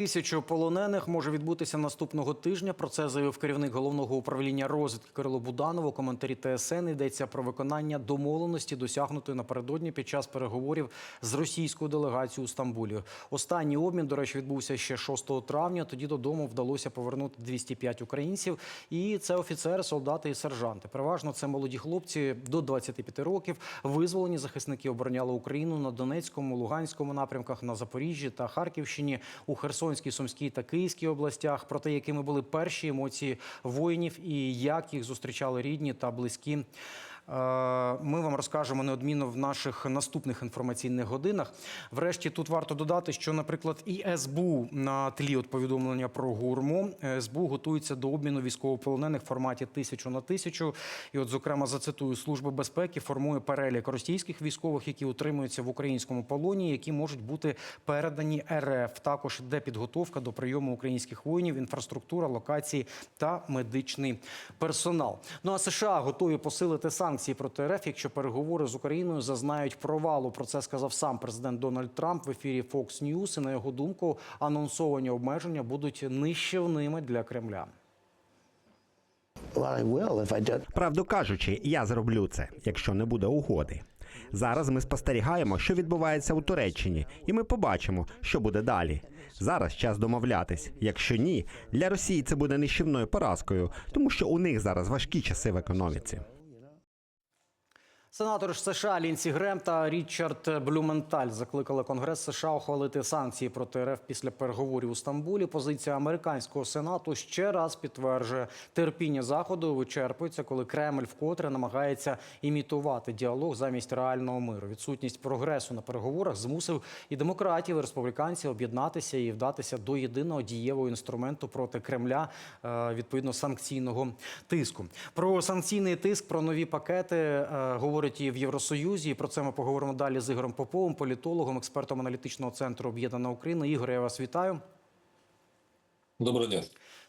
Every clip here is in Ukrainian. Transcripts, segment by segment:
Тисячу полонених може відбутися наступного тижня. Про це заявив керівник головного управління розвідки Кирило Буданов. У коментарі ТСН йдеться про виконання домовленості, досягнутої напередодні під час переговорів з російською делегацією у Стамбулі. Останній обмін, до речі, відбувся ще 6 травня. Тоді додому вдалося повернути 205 українців. І це офіцери, солдати і сержанти. Переважно це молоді хлопці до 25 років. Визволені захисники обороняли Україну на Донецькому, Луганському напрямках, на Запоріжжі та Харківщині, у Херсонській, Сумській та Київській областях. Про те, якими були перші емоції воїнів і як їх зустрічали рідні та близькі. Е, Ми вам розкажемо неодмінно в наших наступних інформаційних годинах. Врешті тут варто додати, що, наприклад, і СБУ на тлі от повідомлення про гурму СБУ готується до обміну військовополонених в форматі тисячу на тисячу. І, от, зокрема, зацитую Служба безпеки формує перелік російських військових, які утримуються в українському полоні, які можуть бути передані РФ. Також йде підготовка до прийому українських воїнів, інфраструктура, локації та медичний персонал. Ну а США готові посилити санкції проти РФ, якщо переговори з Україною зазнають провалу. Про це сказав сам президент Дональд Трамп в ефірі Fox News. І на його думку, анонсовані обмеження будуть нищівними для Кремля. Правду кажучи, я зроблю це, якщо не буде угоди. Зараз ми спостерігаємо, що відбувається у Туреччині, і ми побачимо, що буде далі. Зараз час домовлятись. Якщо ні, для Росії це буде нищівною поразкою, тому що у них зараз важкі часи в економіці. Сенатор США Лінсі Грем та Річард Блюменталь закликали Конгрес США ухвалити санкції проти РФ після переговорів у Стамбулі. Позиція американського сенату ще раз підтверджує, терпіння заходу вичерпується, коли Кремль вкотре намагається імітувати діалог замість реального миру. Відсутність прогресу на переговорах змусив і демократів, і республіканців об'єднатися і вдатися до єдиного дієвого інструменту проти Кремля, е, відповідно санкційного тиску. Про санкційний тиск, про нові пакети е, говорять і в Євросоюзі. І про це ми поговоримо далі з Ігорем Поповим, політологом, експертом аналітичного центру Об'єднана Україна. Ігор, я вас вітаю. Доброго дня.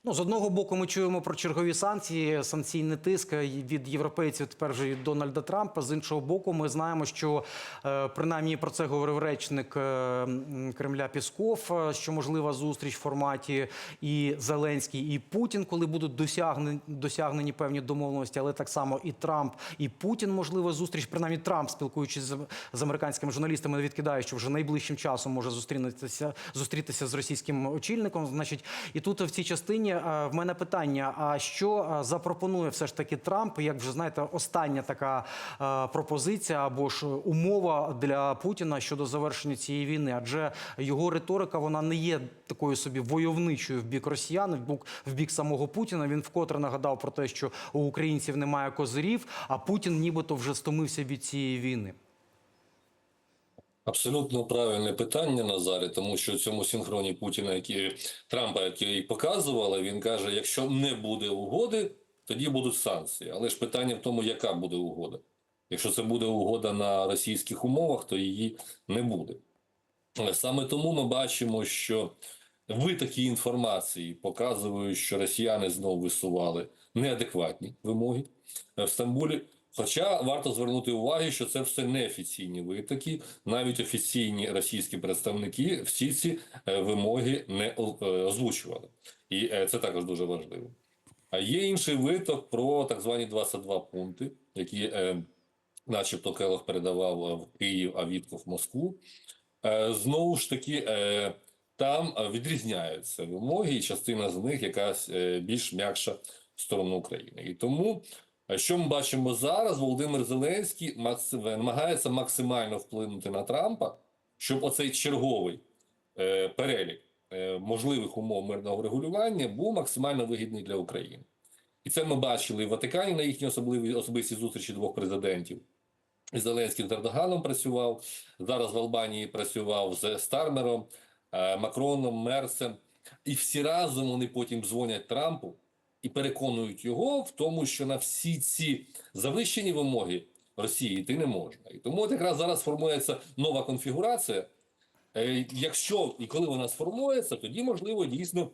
Ну, з одного боку, ми чуємо про чергові санкції, санкційний тиск від європейців, тепер вже від Дональда Трампа. З іншого боку, ми знаємо, що е, принаймні про це говорив речник е, Кремля Пісков, е, що можлива зустріч в форматі і Зеленський, і Путін, коли будуть досягнені, досягнені певні домовленості, але так само і Трамп, і Путін, можлива зустріч. Принаймні Трамп, спілкуючись з, американськими журналістами, відкидає, що вже найближчим часом може зустрітися, зустрітися з російським очільником. Значить, і тут в цій частині е, в мене питання: а що е, запропонує все ж таки Трамп? Як вже знаєте, остання така е, пропозиція або ж умова для Путіна щодо завершення цієї війни? Адже його риторика вона не є такою собі войовничою в бік росіян, в бік, в бік самого Путіна. Він вкотре нагадав про те, що у українців немає козирів, а Путін нібито вже стомився від цієї війни. Абсолютно правильне питання, Назаре, тому що цьому синхроні Путіна, який Трампа, який показували, він каже: якщо не буде угоди, тоді будуть санкції. Але ж питання в тому, яка буде угода. Якщо це буде угода на російських умовах, то її не буде. Саме тому ми бачимо, що витоки інформації показують, що росіяни знову висували неадекватні вимоги в Стамбулі. Хоча варто звернути увагу, що це все неофіційні витоки, навіть офіційні російські представники всі ці е, вимоги не е, озвучували, і е, це також дуже важливо. А є інший виток про так звані 22 пункти, які, начебто, Келох передавав в Київ, а Вітков в Москву. Знову ж таки, там відрізняються вимоги, і частина з них якась більш м'якша в сторону України. І тому, що ми бачимо зараз, Володимир Зеленський намагається максимально вплинути на Трампа, щоб оцей черговий е, перелік е, можливих умов мирного регулювання був максимально вигідний для України. І це ми бачили в Ватикані на їхній особливій особистій зустрічі двох президентів. Зеленський з Ердоганом працював, зараз в Албанії працював з Стармером, е, Макроном, Мерсем. І всі разом вони потім дзвонять Трампу і переконують його в тому, що на всі ці завищені вимоги Росії йти не можна. І тому от якраз зараз формується нова конфігурація. Е, Якщо і коли вона сформується, тоді можливо дійсно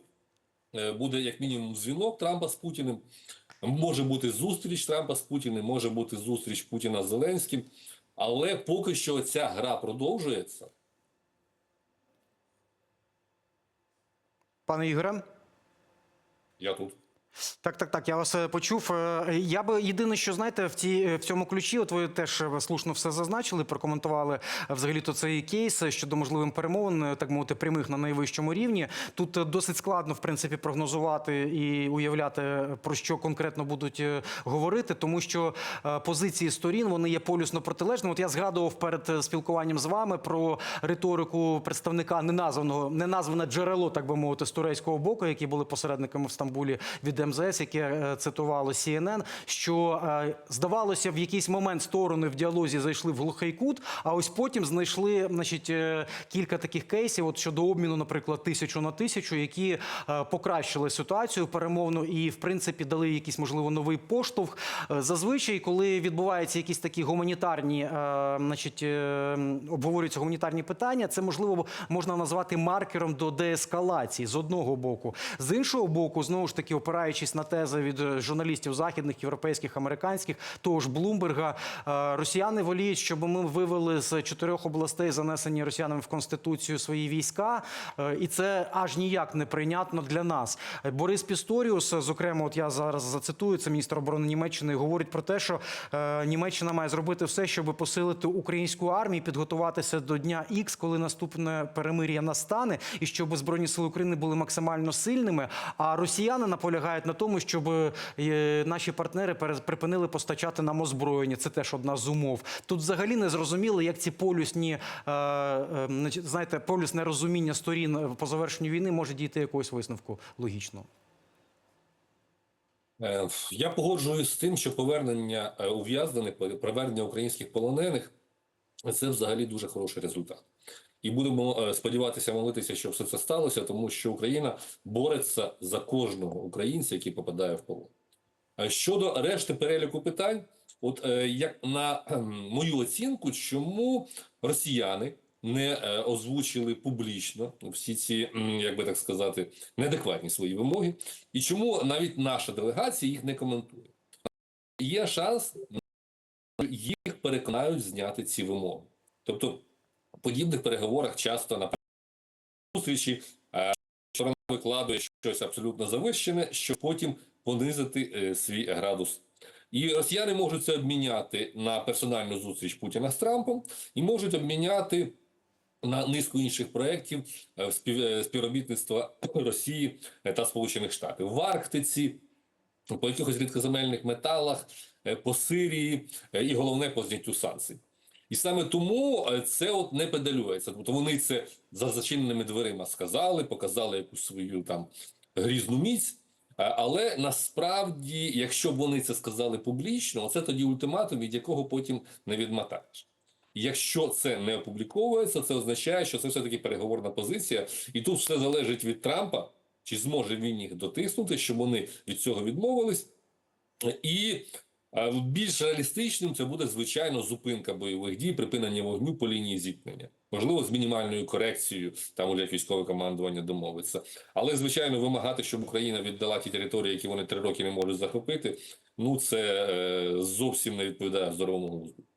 е, буде як мінімум дзвінок Трампа з Путіним. Може бути зустріч Трампа з Путіним, може бути зустріч Путіна з Зеленським. Але поки що ця гра продовжується. Пане Ігоре? Я тут. Так, так, так. Я вас е, почув. Е, Я би єдине, що знаєте, в ці в цьому ключі, от ви теж е, слушно все зазначили, прокоментували е, взагалі то цей кейс е, щодо можливим перемовин, е, так мовити, прямих на найвищому рівні. Тут е, досить складно, в принципі, прогнозувати і уявляти е, про що конкретно будуть е, говорити, тому що е, позиції сторін вони є полюсно протилежними. От я згадував перед е, спілкуванням з вами про риторику представника неназваного, неназване джерело, так би мовити, з турецького боку, які були посередниками в Стамбулі від МЗС, яке е, цитувало CNN, що е, здавалося, в якийсь момент сторони в діалозі зайшли в глухий кут, а ось потім знайшли значить, е, кілька таких кейсів от щодо обміну, наприклад, тисячу на тисячу, які покращили ситуацію перемовну і, в принципі, дали якийсь можливо новий поштовх. Зазвичай, коли відбуваються якісь такі гуманітарні, значить, обговорюються гуманітарні питання, це можливо можна назвати маркером до деескалації з одного боку. З іншого боку, знову ж таки, опираючись на тези від е, журналістів західних, європейських, американських, того ж Блумберга, е, росіяни воліють, щоб ми вивели з чотирьох областей, занесені росіянами в конституцію свої війська, Е, і це аж ніяк не прийнятно для нас. Борис Пісторіус, зокрема, от я зараз зацитую, це міністр оборони Німеччини, говорить про те, що Німеччина має зробити все, щоб посилити українську армію, підготуватися до дня Х, коли наступне перемир'я настане, і щоб збройні сили України були максимально сильними. А росіяни наполягають на тому, щоб е, наші партнери припинили постачати нам озброєння. Це теж одна з умов. Тут взагалі не зрозуміло, як ці полюсні, е, е, знаєте, полюсне розуміння сторін по завершенню війни може дійти якогось висновку логічно. Я погоджуюсь з тим, що повернення ув'язнених, повернення українських полонених це взагалі дуже хороший результат. І будемо е, сподіватися, молитися, щоб все це сталося, тому що Україна бореться за кожного українця, який попадає в полон. Е, Щодо решти переліку питань, от е, як на мою оцінку, чому росіяни не озвучили публічно всі ці, як би так сказати, неадекватні свої вимоги, і чому навіть наша делегація їх не коментує? Є шанс, що їх переконають зняти ці вимоги. Тобто, подібних переговорах часто на зустрічі е, сторона викладує щось абсолютно завищене, щоб потім понизити е, свій градус. І росіяни можуть це обміняти на персональну зустріч Путіна з Трампом і можуть обміняти на низку інших проєктів е, е, співробітництва Росії е, та Сполучених Штатів в Арктиці, по якихось рідкоземельних металах, е, по Сирії е, і головне по зняттю санкцій. І саме тому е, це от не педалюється. Тобто вони це за зачиненими дверима сказали, показали якусь свою там грізну міць. Але насправді, якщо б вони це сказали публічно, це тоді ультиматум, від якого потім не відмотаєш. Якщо це не опубліковується, це означає, що це все таки переговорна позиція, і тут все залежить від Трампа, чи зможе він їх дотиснути, щоб вони від цього відмовились. І більш реалістичним це буде звичайно зупинка бойових дій, припинення вогню по лінії зіткнення. Можливо, з мінімальною корекцією, там уже військове командування домовиться. Але звичайно, вимагати, щоб Україна віддала ті території, які вони три роки не можуть захопити. Ну це е, зовсім не відповідає здоровому глузду.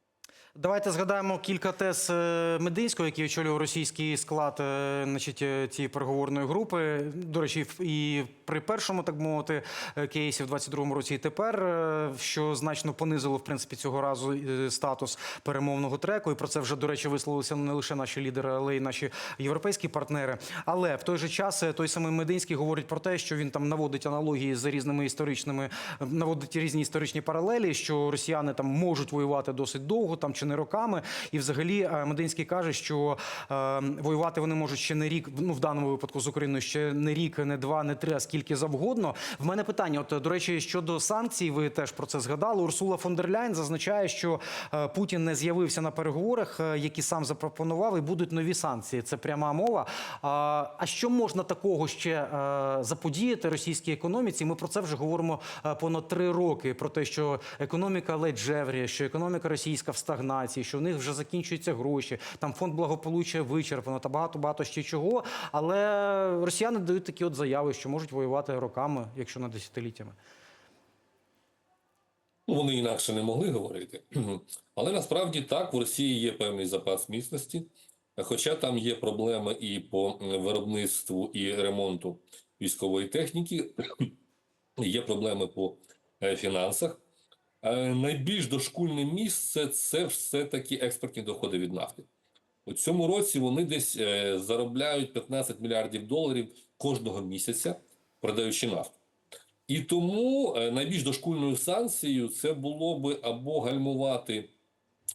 Давайте згадаємо кілька тез е, Мединського, який очолював російський склад е, значить, е, цієї переговорної групи. До речі, і при першому, так мовити, кейсі в 22-му році, і тепер, що значно понизило в принципі цього разу статус перемовного треку. І про це вже, до речі, висловилися не лише наші лідери, але й наші європейські партнери. Але в той же час той самий Мединський говорить про те, що він там наводить аналогії з різними історичними, наводить різні історичні паралелі, що росіяни там можуть воювати досить довго, там чи не роками. І взагалі е, Мединський каже, що е, воювати вони можуть ще не рік, ну в даному випадку з Україною ще не рік, не два, не три, а скільки завгодно. В мене питання: от до речі, щодо санкцій, ви теж про це згадали. Урсула фон дер Ляйн зазначає, що е, Путін не з'явився на переговорах, які сам запропонував, і будуть нові санкції. Це пряма мова. А, що можна такого ще заподіяти російській економіці? Ми про це вже говоримо понад три роки. Про те, що економіка ледь жевріє, що економіка російська в що в них вже закінчуються гроші. Там фонд благополуччя вичерпано та багато багато ще чого. Але росіяни дають такі от заяви, що можуть воювати роками, якщо не десятиліттями. Ну, вони інакше не могли говорити. Але насправді так, в Росії є певний запас міцності, хоча там є проблеми і по виробництву і ремонту військової техніки, є проблеми по е, фінансах. Е, Найбільш дошкульне місце це все-таки експортні доходи від нафти. У цьому році вони десь е, заробляють 15 мільярдів доларів кожного місяця, продаючи нафту. І тому е, найбільш дошкульною санкцією це було би або гальмувати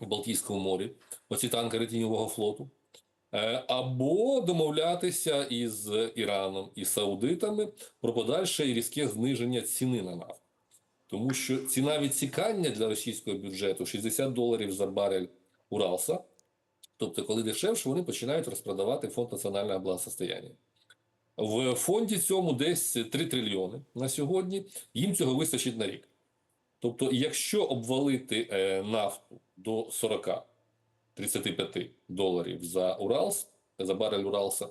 в Балтійському морі оці танкери тіньового флоту, або домовлятися із Іраном і Саудитами про подальше і різке зниження ціни на нафту. Тому що ціна відсікання для російського бюджету 60 доларів за барель Уралса. Тобто, коли дешевше, вони починають розпродавати фонд національного благосостояння. В фонді цьому десь 3 трильйони на сьогодні. Їм цього вистачить на рік. Тобто, якщо обвалити е, нафту до 40-35 доларів за Уралс, за барель Уралса,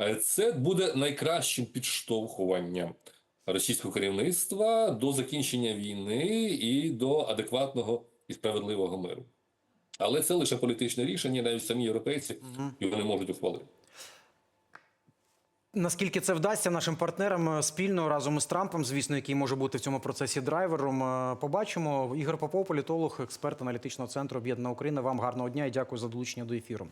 е, це буде найкращим підштовхуванням російського керівництва до закінчення війни і до адекватного і справедливого миру. Але це лише політичне рішення, навіть самі європейці його не можуть ухвалити. Наскільки це вдасться нашим партнерам е, спільно разом із Трампом, звісно, який може бути в цьому процесі драйвером, е, побачимо. Ігор Попов, політолог, експерт аналітичного центру Об'єднана Україна. Вам гарного дня і дякую за долучення до ефіру.